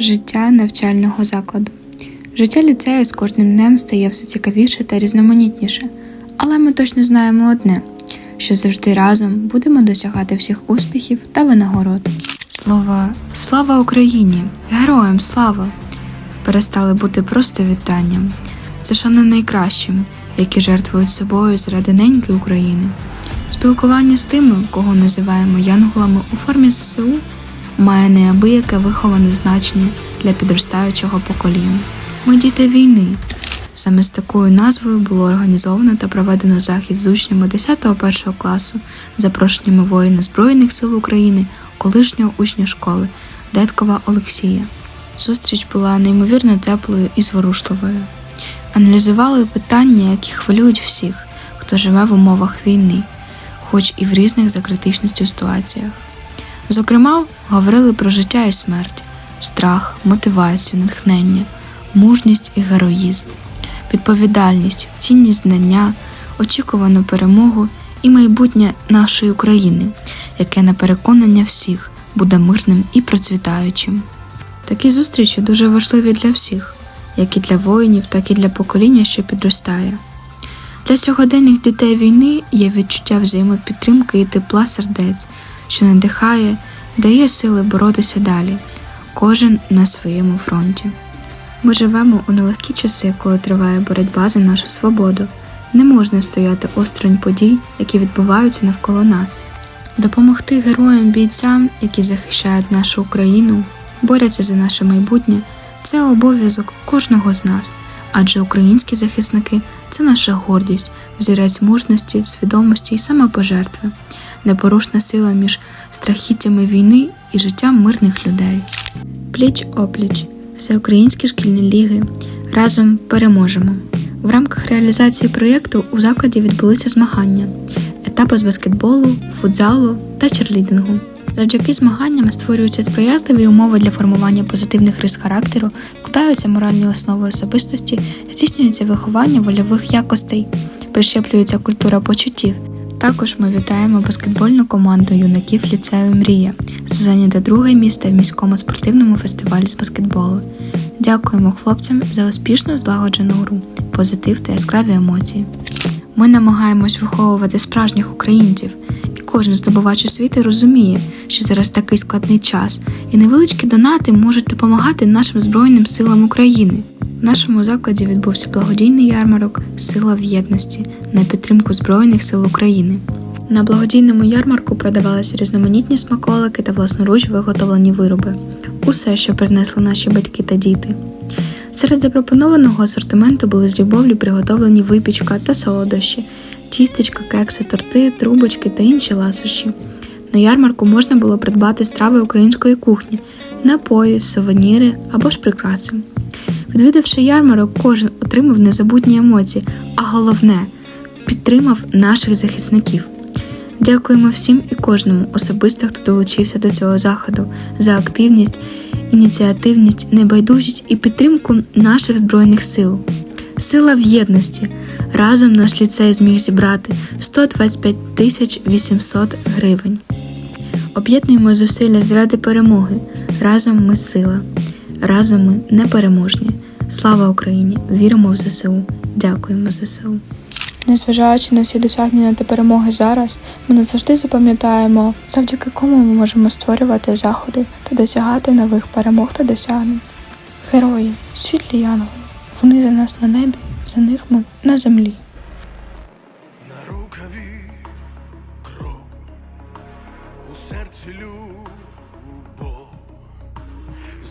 Життя навчального закладу. Життя ліцею з кожним днем стає все цікавіше та різноманітніше, але ми точно знаємо одне, що завжди разом будемо досягати всіх успіхів та винагород. Слова Слава Україні! Героям слава! перестали бути просто вітанням. Це шана найкращим, які жертвують собою заради неньки України. Спілкування з тими, кого називаємо янголами у формі ЗСУ, має неабияке виховане значення для підростаючого покоління. Ми діти війни. Саме з такою назвою було організовано та проведено захід з учнями 10-1 класу, запрошеннями воїна Збройних сил України, колишнього учня школи Деткова Олексія. Зустріч була неймовірно теплою і зворушливою. Аналізували питання, які хвилюють всіх, хто живе в умовах війни, хоч і в різних за критичністю ситуаціях. Зокрема, говорили про життя і смерть, страх, мотивацію, натхнення, мужність і героїзм, відповідальність, цінність знання, очікувану перемогу і майбутнє нашої України, яке на переконання всіх буде мирним і процвітаючим. Такі зустрічі дуже важливі для всіх, як і для воїнів, так і для покоління, що підростає. Для сьогоденних дітей війни є відчуття взаємопідтримки і тепла сердець, що надихає, дає сили боротися далі, кожен на своєму фронті. Ми живемо у нелегкі часи, коли триває боротьба за нашу свободу. Не можна стояти осторонь подій, які відбуваються навколо нас. Допомогти героям бійцям, які захищають нашу Україну, борються за наше майбутнє, це обов'язок кожного з нас, адже українські захисники це наша гордість, взірець мужності, свідомості і самопожертви, непорушна сила між страхіттями війни і життям мирних людей. Пліч опліч, всеукраїнські шкільні ліги. Разом переможемо. В рамках реалізації проєкту у закладі відбулися змагання, етапи з баскетболу, футзалу та черлідингу. Завдяки змаганням створюються сприятливі умови для формування позитивних рис характеру, складаються моральні основи особистості, здійснюється виховання вольових якостей, прищеплюється культура почуттів. Також ми вітаємо баскетбольну команду юнаків ліцею Мрія за зайняте друге місце в міському спортивному фестивалі з баскетболу. Дякуємо хлопцям за успішну злагоджену гру, позитив та яскраві емоції. Ми намагаємось виховувати справжніх українців, і кожен здобувач освіти розуміє, що зараз такий складний час, і невеличкі донати можуть допомагати нашим Збройним силам України. В нашому закладі відбувся благодійний ярмарок Сила в єдності на підтримку Збройних сил України. На благодійному ярмарку продавалися різноманітні смаколики та власноруч виготовлені вироби, усе, що принесли наші батьки та діти. Серед запропонованого асортименту були з любов'ю приготовлені випічка та солодощі, тістечка, кекси, торти, трубочки та інші ласощі. На ярмарку можна було придбати страви української кухні, напої, сувеніри або ж прикраси. Відвідавши ярмарок, кожен отримав незабутні емоції, а головне підтримав наших захисників. Дякуємо всім і кожному особисто, хто долучився до цього заходу за активність, ініціативність, небайдужість і підтримку наших збройних сил. Сила в єдності. Разом наш ліцей зміг зібрати 125 тисяч 800 гривень. Об'єднуємо зусилля заради перемоги. Разом ми сила. Разом ми непереможні. Слава Україні! Віримо в ЗСУ. Дякуємо ЗСУ. Незважаючи на всі досягнення та перемоги зараз, ми назавжди запам'ятаємо, завдяки кому ми можемо створювати заходи та досягати нових перемог та досягнень. Герої, світлі янголи, вони за нас на небі, за них ми на землі. На рукаві кров, у серці любов,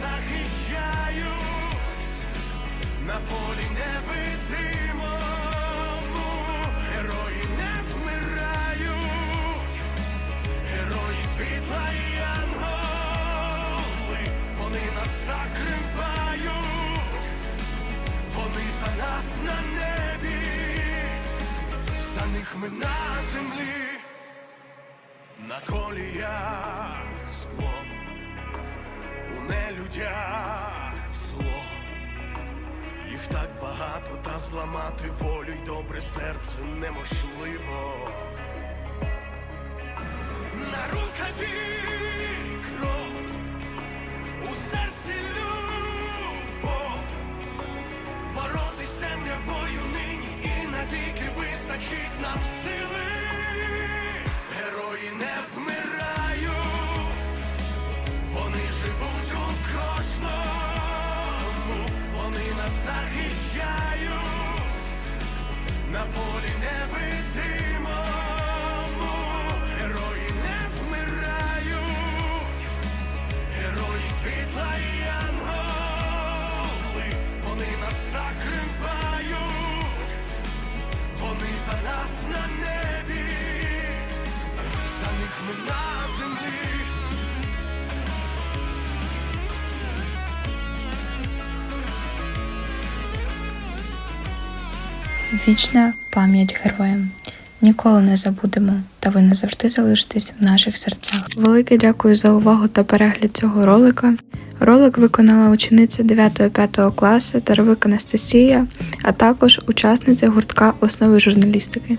захищають. На полі невидимому. Герої не вмирають, герої світла і анголи, вони нас закривають, вони за нас на небі, за них ми на землі, на коліях скло нелюдях зло. Їх так багато, та зламати волю й добре серце неможливо. На рукаві кров, у серці любов, боротись темрявою нині і навіки вистачить нам сили. Вічна пам'ять героям. Ніколи не забудемо, та ви не завжди залишитесь в наших серцях. Велике дякую за увагу та перегляд цього ролика. Ролик виконала учениця 9-5 класу Таровик Анастасія, а також учасниця гуртка основи журналістики.